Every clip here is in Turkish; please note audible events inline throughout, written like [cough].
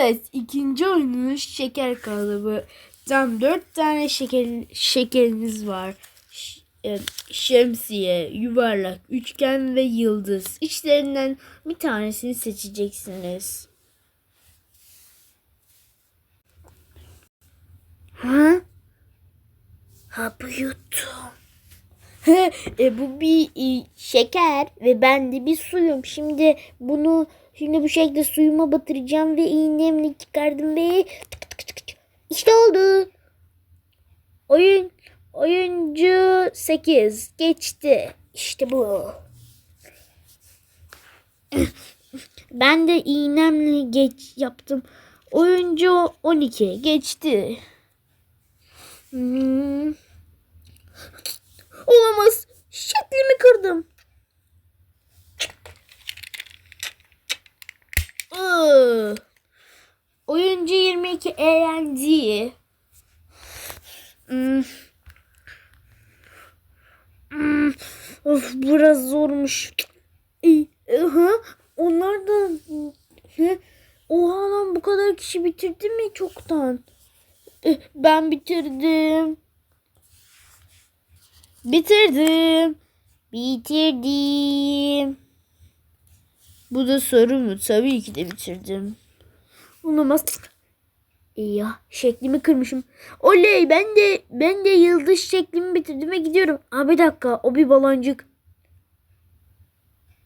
Evet, ikinci oyunumuz şeker kalıbı. Tam dört tane şeker, şekeriniz var. Ş- e, şemsiye, yuvarlak, üçgen ve yıldız. İçlerinden bir tanesini seçeceksiniz. Ha? Hapı yuttum. [laughs] e, bu bir e, şeker ve ben de bir suyum. Şimdi bunu şimdi bu şekilde suyuma batıracağım ve iğnemle çıkardım ve tık tık tık tık. İşte oldu. Oyun oyuncu 8 geçti. İşte bu. [laughs] Ben de iğnemle geç yaptım. Oyuncu 12 geçti. Hmm. Olamaz. Şeklimi kırdım. Oyuncu 22 eğlendi. Hmm. Hmm. Of biraz zormuş. Aha. Onlar da Hı? Oha lan bu kadar kişi bitirdi mi çoktan? Ben bitirdim. Bitirdim. Bitirdim. Bu da soru mu? Tabii ki de bitirdim. Olamaz. Ya şeklimi kırmışım. Oley ben de ben de yıldız şeklimi bitirdim ve gidiyorum. Aa bir dakika o bir baloncuk.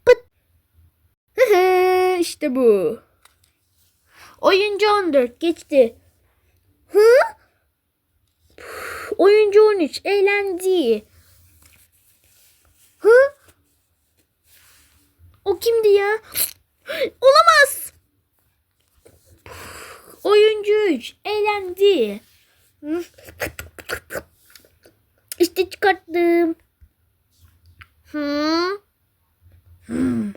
Pıt. [laughs] işte bu. Oyuncu 14 geçti. Hı? Oyuncu 13 eğlendi. Hı? O kimdi ya? Olamaz. 3 eğlendi. İşte çıkarttım. Hı? Hı.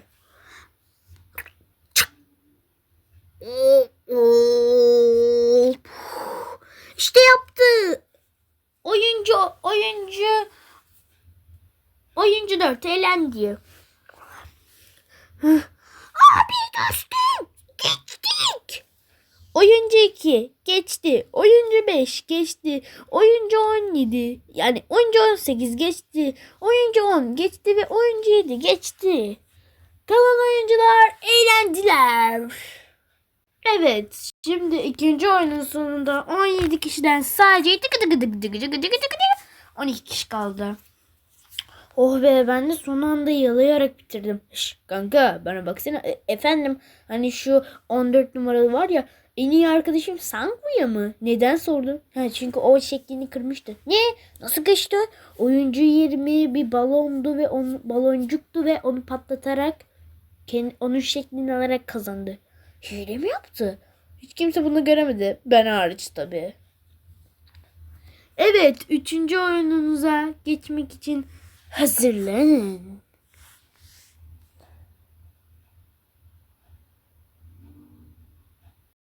İşte yaptı. Oyuncu, oyuncu, oyuncu dört eğlendi. Abi dostum. Oyuncu 2 geçti. Oyuncu 5 geçti. Oyuncu 17 yani oyuncu 18 geçti. Oyuncu 10 geçti ve oyuncu 7 geçti. Kalan oyuncular eğlendiler. Evet şimdi ikinci oyunun sonunda 17 kişiden sadece 12 kişi kaldı. Oh be ben de son anda yalayarak bitirdim. Şş, kanka bana baksana. E, efendim hani şu 14 numaralı var ya en iyi arkadaşım Sanguya mı? Neden sordun? Ha, çünkü o şeklini kırmıştı. Ne? Nasıl kaçtı? Oyuncu 20 bir balondu ve onu, baloncuktu ve onu patlatarak kendi, onun şeklini alarak kazandı. Hile mi yaptı? Hiç kimse bunu göremedi. Ben hariç tabii. Evet, üçüncü oyununuza geçmek için hazırlanın.